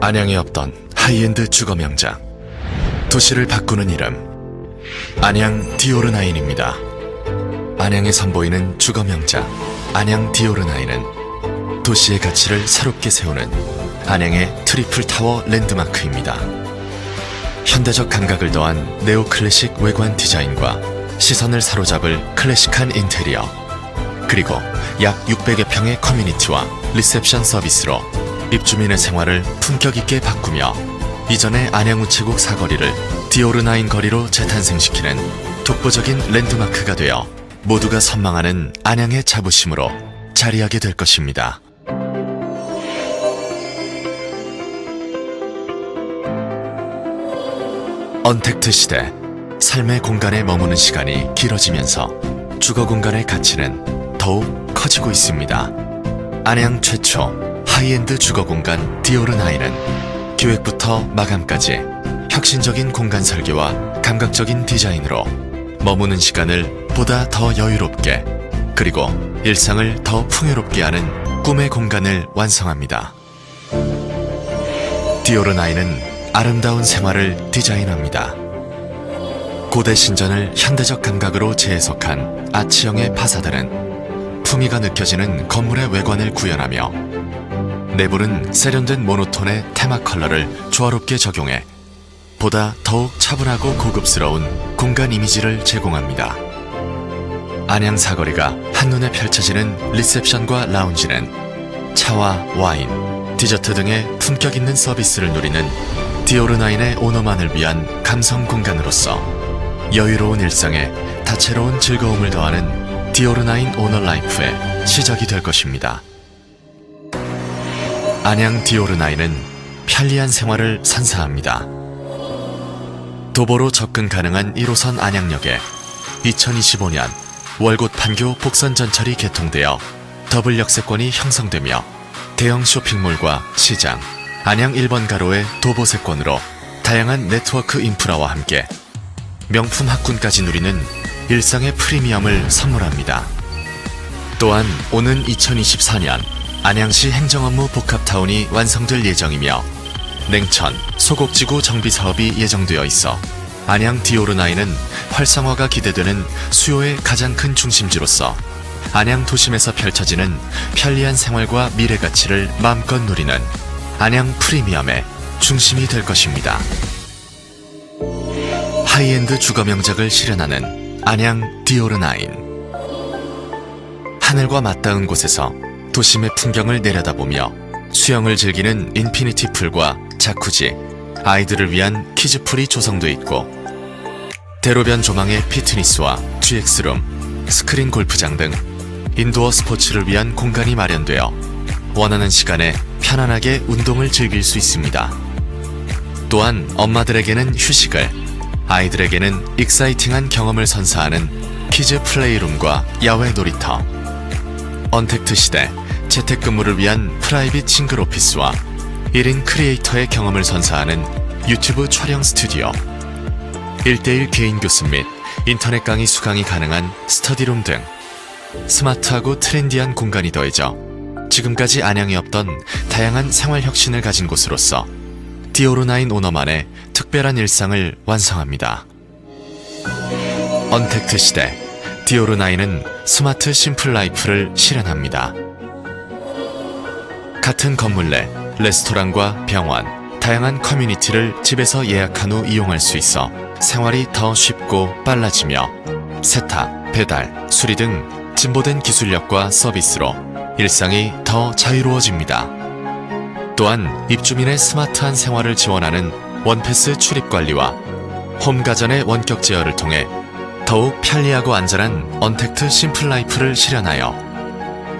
안양에 없던 하이엔드 주거 명장. 도시를 바꾸는 이름. 안양 디오르나인입니다. 안양에 선보이는 주거 명장. 안양 디오르나인은 도시의 가치를 새롭게 세우는 안양의 트리플 타워 랜드마크입니다. 현대적 감각을 더한 네오 클래식 외관 디자인과 시선을 사로잡을 클래식한 인테리어. 그리고 약 600여 평의 커뮤니티와 리셉션 서비스로 입주민의 생활을 품격 있게 바꾸며 이전의 안양우체국 사거리를 디오르나인 거리로 재탄생시키는 독보적인 랜드마크가 되어 모두가 선망하는 안양의 자부심으로 자리하게 될 것입니다. 언택트 시대 삶의 공간에 머무는 시간이 길어지면서 주거 공간의 가치는 더욱 커지고 있습니다. 안양 최초 하이엔드 주거 공간 디오르나인은 기획부터 마감까지 혁신적인 공간 설계와 감각적인 디자인으로 머무는 시간을 보다 더 여유롭게 그리고 일상을 더 풍요롭게 하는 꿈의 공간을 완성합니다. 디오르나인은 아름다운 생활을 디자인합니다. 고대 신전을 현대적 감각으로 재해석한 아치형의 파사들은 품위가 느껴지는 건물의 외관을 구현하며 내부는 세련된 모노톤의 테마 컬러를 조화롭게 적용해 보다 더욱 차분하고 고급스러운 공간 이미지를 제공합니다. 안양 사거리가 한눈에 펼쳐지는 리셉션과 라운지는 차와 와인, 디저트 등의 품격 있는 서비스를 누리는 디오르나인의 오너만을 위한 감성 공간으로서 여유로운 일상에 다채로운 즐거움을 더하는 디오르나인 오너 라이프의 시작이 될 것입니다. 안양 디오르나인은 편리한 생활을 선사합니다. 도보로 접근 가능한 1호선 안양역에 2025년 월곶 판교 복선 전철이 개통되어 더블 역세권이 형성되며 대형 쇼핑몰과 시장, 안양 1번 가로의 도보세권으로 다양한 네트워크 인프라와 함께 명품 학군까지 누리는 일상의 프리미엄을 선물합니다. 또한 오는 2024년 안양시 행정업무 복합타운이 완성될 예정이며 냉천, 소곡지구 정비 사업이 예정되어 있어 안양 디오르나인은 활성화가 기대되는 수요의 가장 큰 중심지로서 안양 도심에서 펼쳐지는 편리한 생활과 미래 가치를 마음껏 누리는 안양 프리미엄의 중심이 될 것입니다. 하이엔드 주거 명작을 실현하는 안양 디오르나인 하늘과 맞닿은 곳에서 도심의 풍경을 내려다보며 수영을 즐기는 인피니티 풀과 자쿠지, 아이들을 위한 키즈풀이 조성돼 있고 대로변 조망의 피트니스와 GX룸, 스크린 골프장 등 인도어 스포츠를 위한 공간이 마련되어 원하는 시간에 편안하게 운동을 즐길 수 있습니다. 또한 엄마들에게는 휴식을, 아이들에게는 익사이팅한 경험을 선사하는 키즈 플레이룸과 야외 놀이터, 언택트 시대 재택근무를 위한 프라이빗 싱글 오피스와 1인 크리에이터의 경험을 선사하는 유튜브 촬영 스튜디오, 1대1 개인 교습 및 인터넷 강의 수강이 가능한 스터디룸 등 스마트하고 트렌디한 공간이 더해져 지금까지 안양에 없던 다양한 생활 혁신을 가진 곳으로서 디오로나인 오너만의 특별한 일상을 완성합니다. 언택트 시대 디오로나인은 스마트 심플 라이프를 실현합니다. 같은 건물 내 레스토랑과 병원, 다양한 커뮤니티를 집에서 예약한 후 이용할 수 있어 생활이 더 쉽고 빨라지며 세탁, 배달, 수리 등 진보된 기술력과 서비스로 일상이 더 자유로워집니다. 또한 입주민의 스마트한 생활을 지원하는 원패스 출입 관리와 홈 가전의 원격 제어를 통해 더욱 편리하고 안전한 언택트 심플 라이프를 실현하여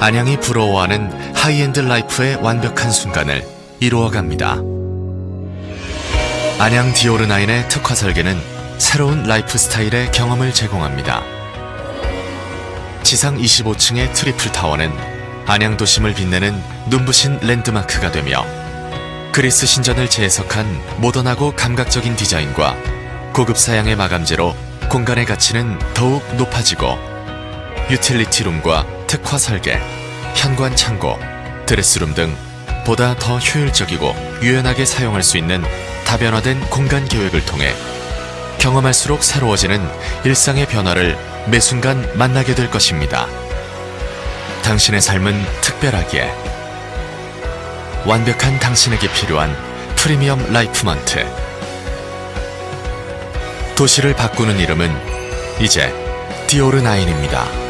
안양이 부러워하는 하이엔드 라이프의 완벽한 순간을 이루어갑니다. 안양 디오르나인의 특화 설계는 새로운 라이프 스타일의 경험을 제공합니다. 지상 25층의 트리플 타워는 안양 도심을 빛내는 눈부신 랜드마크가 되며 그리스 신전을 재해석한 모던하고 감각적인 디자인과 고급 사양의 마감재로 공간의 가치는 더욱 높아지고 유틸리티 룸과 특화 설계, 현관 창고, 드레스룸 등 보다 더 효율적이고 유연하게 사용할 수 있는 다변화된 공간 계획을 통해 경험할수록 새로워지는 일상의 변화를 매 순간 만나게 될 것입니다. 당신의 삶은 특별하기에 완벽한 당신에게 필요한 프리미엄 라이프먼트 도시를 바꾸는 이름은 이제 디오르 나인입니다.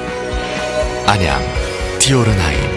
안양 디오르나인